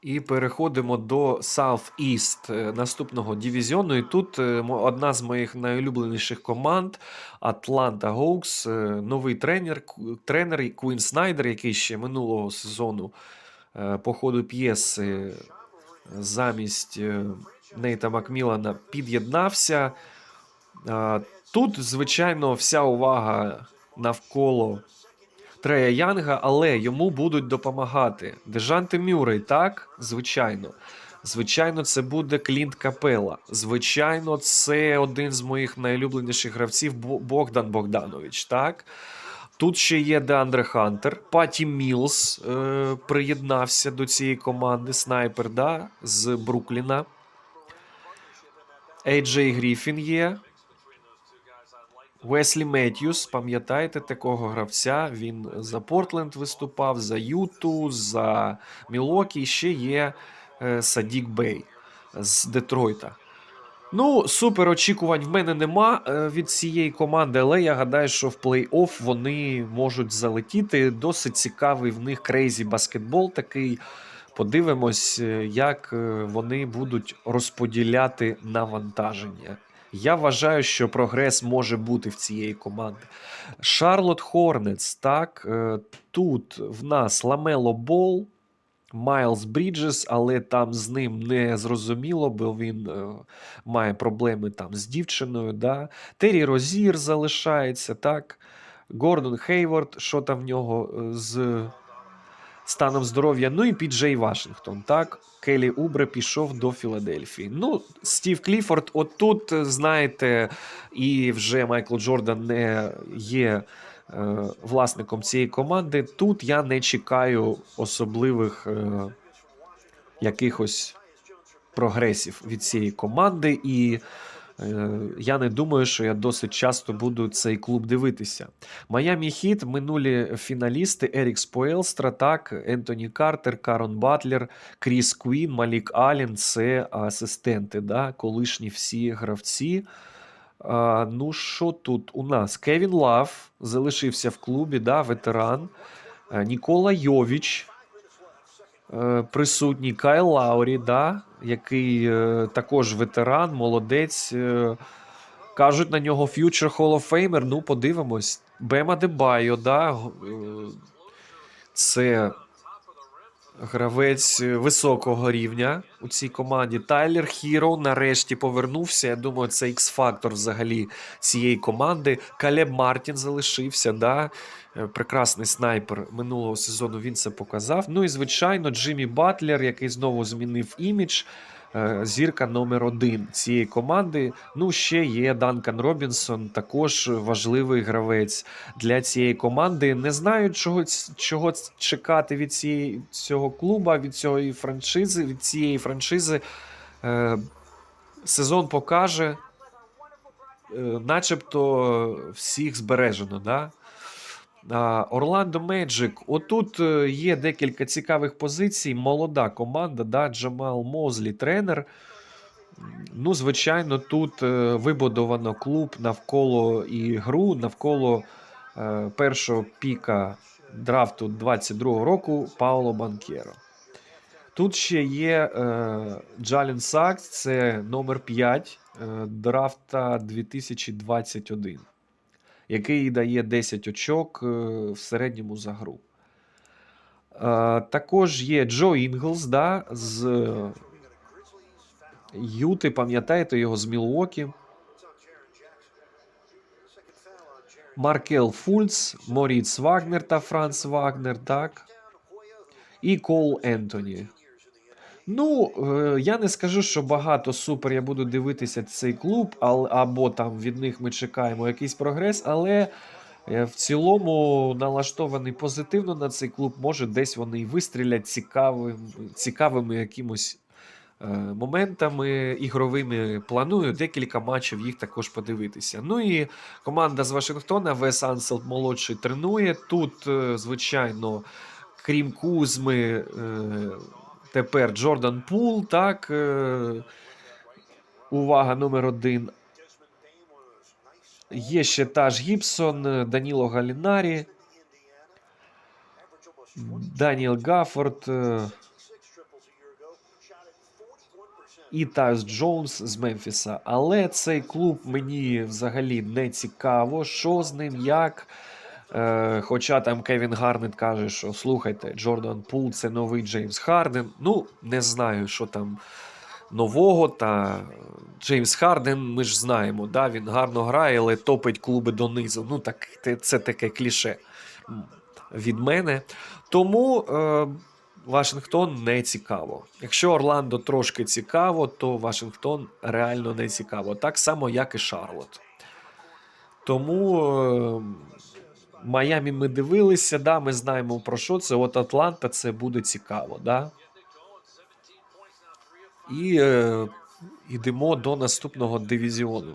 І переходимо до South East е, наступного дивізіону. І тут е, одна з моїх найулюбленіших команд Atlanta Hawks. е, Новий тренер, тренер Куін Снайдер, який ще минулого сезону по ходу п'єси замість Нейта Макмілана під'єднався. Тут, звичайно, вся увага навколо Трея Янга, але йому будуть допомагати. Дежанте Мюррей, так, звичайно. Звичайно, це буде Клінт Капела. Звичайно, це один з моїх найулюбленіших гравців Богдан Богданович. Так. Тут ще є Деандре Хантер. Паті Мілс е, приєднався до цієї команди. Снайпер, да, з Брукліна. Ейджей Гріфін є. Веслі Меттьюс, пам'ятаєте такого гравця? Він за Портленд виступав, за Юту, за Мілокі. Ще є е, Садік Бей з Детройта. Ну, супер очікувань в мене нема е, від цієї команди, але я гадаю, що в плей-офф вони можуть залетіти. Досить цікавий в них крейзі баскетбол такий. Подивимось, е, як вони будуть розподіляти навантаження. Я вважаю, що прогрес може бути в цієї команди. Шарлот Хорнетс, так, е, тут в нас Ламело Бол, Майлз Бріджес, але там з ним не зрозуміло, бо він е, має проблеми там з дівчиною. Да? Террі Розір залишається, так. Гордон Хейворд, що там в нього е, з станом здоров'я. Ну і Піджей Вашингтон. Так, Келі Убре пішов до Філадельфії. Ну, Стів Кліфорд, отут, знаєте, і вже Майкл Джордан не є е, власником цієї команди. Тут я не чекаю особливих е, якихось прогресів від цієї команди. І я не думаю, що я досить часто буду цей клуб дивитися. Майамі Хіт, минулі фіналісти Ерік Споелстра, так, Ентоні Картер, Карон Батлер, Кріс Квін, Малік Аллен це асистенти, да, колишні всі гравці. А, ну, що тут у нас? Кевін Лав залишився в клубі, да, ветеран. Нікола Йовіч присутній. Кайл Лаурі, да, який е, також ветеран, молодець. Е, кажуть на нього Future Hall of Famer. Ну, подивимось. Бема Дебайо, да, е, це гравець високого рівня у цій команді. Тайлер Хіро нарешті повернувся. Я думаю, це X-фактор взагалі цієї команди. Калеб Мартін залишився. Да? Е, Прекрасний снайпер минулого сезону він це показав. Ну і звичайно, Джиммі Батлер, який знову змінив імідж. Е, Зірка номер один цієї команди. Ну, ще є Данкан Робінсон, також важливий гравець для цієї команди. Не знаю, чого, чого чекати від цієї, цього клуба, від цієї франшизи. Від цієї франшизи. Е, сезон покаже, е, начебто всіх збережено. Да? Орландо Меджик. Отут е, є декілька цікавих позицій. Молода команда, да, Джамал Мозлі, тренер. Ну, звичайно, тут е, вибудовано клуб навколо і гру, навколо е, першого піка драфту 22-го року Пауло Банкєро. Тут ще є Джалін Сакс, це номер 5 е, драфта 2021, який дає 10 очок е, в середньому за гру. Е, також є Джо Інглс, да, з Юти, пам'ятаєте його з Мілуокі. Маркел Фульц, Моріц Вагнер та Франц Вагнер, так. І Кол Ентоні. Ну, е, я не скажу, що багато супер я буду дивитися цей клуб, або там від них ми чекаємо якийсь прогрес, але е, в цілому налаштований позитивно на цей клуб. Може, десь вони і вистрілять цікавим, цікавими якимось е, моментами ігровими. Планую декілька матчів їх також подивитися. Ну і команда з Вашингтона Вес Анселд молодший тренує. Тут, звичайно, крім Кузми, тепер Джордан Пул, так. е, Увага номер один. Є ще Таж Гібсон, е, Даніло Галінарі, Даніел Гафорд. е, і Тайс Джонс з Мемфіса. Але цей клуб мені взагалі не цікаво, що з ним, як. Е, хоча там Кевін Гарнет каже, що слухайте, Джордан Пул це новий Джеймс Харден. Ну, не знаю, що там нового. Та Джеймс Харден, ми ж знаємо, да, він гарно грає, але топить клуби донизу. Ну, так це таке кліше від мене. Тому е, Вашингтон не цікаво. Якщо Орландо трошки цікаво, то Вашингтон реально не цікаво. Так само, як і Шарлот. Тому е, Майамі ми дивилися, да, ми знаємо про що це. От Атланта це буде цікаво, да. І е, йдемо до наступного дивізіону.